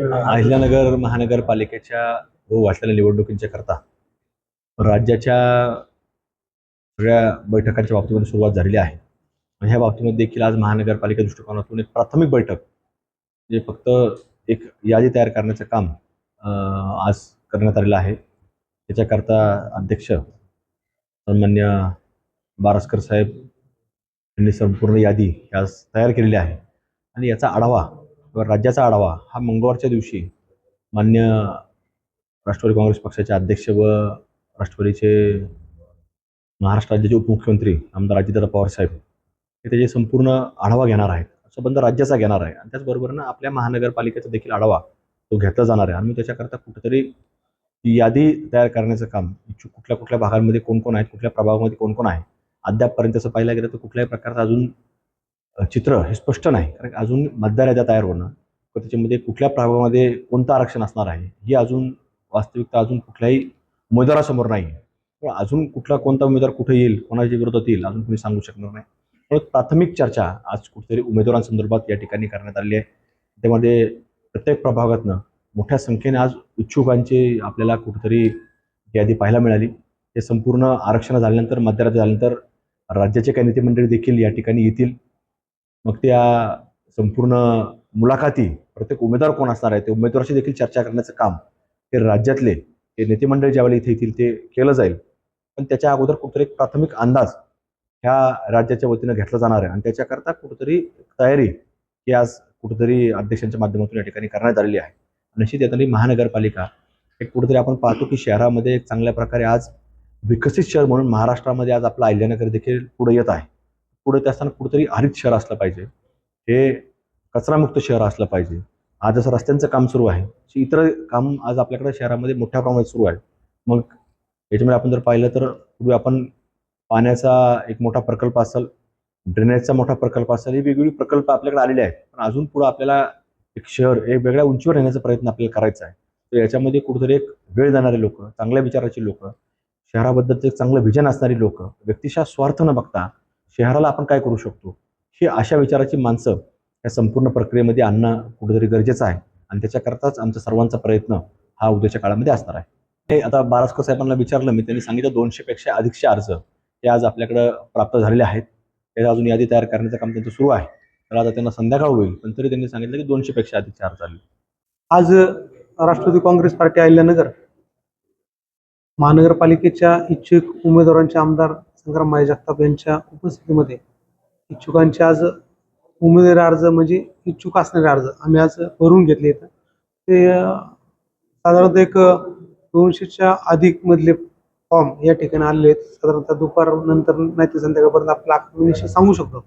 अहिल्यानगर महानगरपालिकेच्या होऊ असलेल्या निवडणुकींच्या करता राज्याच्या सगळ्या बैठकांच्या बाबतीमध्ये सुरुवात झालेली आहे. आणि ह्या बाबतीमध्ये देखील आज महानगरपालिका दृष्टिकोनातून एक प्राथमिक बैठक जे फक्त एक यादी तयार करण्याचं काम आज करण्यात आलेलं आहे. त्याच्याकरता अध्यक्ष सन्मान्य बारसकर साहेब यांनी संपूर्ण यादी आज तयार केलेली आहे. आणि याचा आढावा राज्याचा आढावा हा मंगळवारच्या दिवशी मान्य राष्ट्रवादी काँग्रेस पक्षाचे अध्यक्ष व राष्ट्रवादीचे महाराष्ट्र राज्याचे उपमुख्यमंत्री आमदार अजितदादा पवार साहेब हे त्याचे संपूर्ण आढावा घेणार आहेत. संबंध राज्याचा घेणार आहे. आणि त्याचबरोबरनं आपल्या महानगरपालिकेचा देखील आढावा तो घेतला जाणार आहे. आणि त्याच्याकरता कुठेतरी यादी तयार करण्याचं काम इच्छुक कुठल्या कुठल्या भागांमध्ये कोण कोण आहेत कुठल्या प्रभागामध्ये कोण कोण आहे अद्यापपर्यंत असं पाहायला गेलं तर कुठल्याही प्रकारचा अजून चित्र हे स्पष्ट नाही. कारण अजून मतदार याद्या तयार होणं. किंवा त्याच्यामध्ये कुठल्या प्रभागामध्ये कोणतं आरक्षण असणार आहे ही अजून वास्तविकता अजून कुठल्याही उमेदवारासमोर नाही. आहे पण अजून कुठला कोणता उमेदवार कुठे येईल कोणाच्या विरोधात येईल अजून कोणी सांगू शकणार नाही. पण प्राथमिक चर्चा आज कुठेतरी उमेदवारांसंदर्भात या ठिकाणी करण्यात आली आहे. त्यामध्ये प्रत्येक प्रभागातनं मोठ्या संख्येने आज इच्छुकांची आपल्याला कुठेतरी यादी पाहायला मिळाली. हे संपूर्ण आरक्षण झाल्यानंतर मध्यरात्री झाल्यानंतर राज्याचे काही नेते मंडळी देखील या ठिकाणी येतील. मग त्या संपूर्ण मुलाखती प्रत्येक उमेदवार कोण असणार आहे ते उमेदवाराशी देखील चर्चा करण्याचं काम हे राज्यातले हे नेतेमंडळ ज्यावेळी ज्यावेळेला इथे येतील ते केलं जाईल. पण त्याच्या अगोदर कुठेतरी एक प्राथमिक अंदाज ह्या राज्याच्या वतीनं घेतला जाणार आहे. आणि त्याच्याकरता कुठेतरी तयारी ही आज कुठेतरी अध्यक्षांच्या माध्यमातून या ठिकाणी करण्यात आलेली आहे. निश्चित येताना महानगरपालिका एक कुठेतरी आपण पाहतो की शहरामध्ये एक चांगल्या प्रकारे आज विकसित शहर म्हणून महाराष्ट्रामध्ये आज आपलं अहिल्यानगर देखील पुढे येत आहे. पुढे त्या असताना कुठेतरी हरित शहर असलं पाहिजे. हे कचरामुक्त शहर असलं पाहिजे. आज जसं रस्त्यांचं काम सुरू आहे. इतर काम आज आपल्याकडे शहरामध्ये मोठ्या प्रमाणात सुरू आहे. मग याच्यामध्ये आपण जर पाहिलं तर पूर्वी आपण पाण्याचा एक मोठा प्रकल्प असेल ड्रेनेजचा मोठा प्रकल्प असेल हे वेगवेगळे प्रकल्प आपल्याकडे आलेले आहेत. पण अजून पुढं आपल्याला एक शहर एक वेगळ्या उंचीवर येण्याचा प्रयत्न आपल्याला करायचा आहे. तर याच्यामध्ये कुठेतरी एक वेळ जाणारे लोक चांगल्या विचाराची लोक शहराबद्दलचं एक चांगलं विजन असणारी लोक व्यक्तिशः स्वार्थ न बघता शहराला आपण काय करू शकतो? ही अशा विचाराची माणसं या संपूर्ण प्रक्रियेमध्ये आणणं कुठेतरी गरजेचं आहे. आणि त्याच्याकरताच आमचा सर्वांचा प्रयत्न हा उद्याच्या काळामध्ये असणार आहे. हे आता बारास्कर साहेबांना विचारलं मी त्यांनी सांगितलं दोनशेपेक्षा अधिकशे अर्ज हे आज आपल्याकडं प्राप्त झालेले आहेत. ते अजून यादी तयार करण्याचं काम त्यांचं सुरू आहे. तर आता त्यांना संध्याकाळ होईल पण तरी त्यांनी सांगितलं की दोनशेपेक्षा अधिकशे अर्ज आले. आज राष्ट्रवादी काँग्रेस पार्टी अहिल्यानगर महानगरपालिकेच्या इच्छुक उमेदवारांचे आमदार संग्राम जगताप यांच्या उपस्थितीमध्ये इच्छुकांचे आज उमेदवारी अर्ज म्हणजे इच्छुक असणारे अर्ज आम्ही आज भरून घेतले आहेत ते साधारणतः एक दोनशेच्या अधिक मधले फॉर्म या ठिकाणी आलेले आहेत. साधारणतः दुपार नंतर नाही ते संध्याकाळपर्यंत आपला आकडा सांगू शकतो.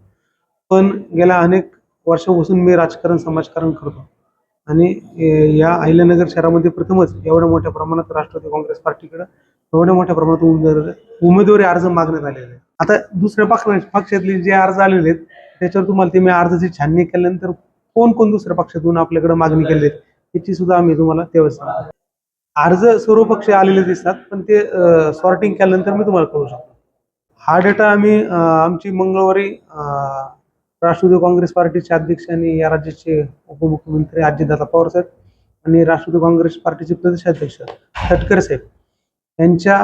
पण गेल्या अनेक वर्षापासून मी राजकारण समाजकारण करतो. आणि या अहिल्यानगर शहरामध्ये प्रथमच एवढ्या मोठ्या प्रमाणात राष्ट्रवादी काँग्रेस पार्टीकडे एवढ्या मोठ्या प्रमाणात उमेदवार उमेदवारी अर्ज मागण्यात आलेले आहेत. आता दुसऱ्या पक्ष पक्षातले जे अर्ज आलेले आहेत त्याच्यावर तुम्हाला ते मी अर्जाची छाननी केल्यानंतर कोण कोण दुसऱ्या पक्षातून आपल्याकडे मागणी केली याची सुद्धा आम्ही तुम्हाला तेव्हाच सांगतो. अर्ज सर्व पक्ष आलेले दिसतात पण ते सॉर्टिंग केल्यानंतर मी तुम्हाला कळू शकतो. हा डेटा आम्ही आमची मंगळवारी राष्ट्रवादी काँग्रेस पार्टीचे अध्यक्ष आणि या राज्याचे उपमुख्यमंत्री अजितदादा पवार साहेब आणि राष्ट्रवादी काँग्रेस पार्टीचे प्रदेशाध्यक्ष तटकरे साहेब. यांच्या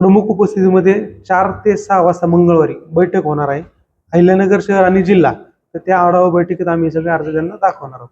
प्रमुख उपस्थितीमध्ये चार ते सहा वाजता मंगळवारी बैठक होणार आहे. अहिल्यानगर शहर आणि जिल्हा. तर त्या आढावा बैठकीत आम्ही सगळे अर्ज त्यांना दाखवणार आहोत.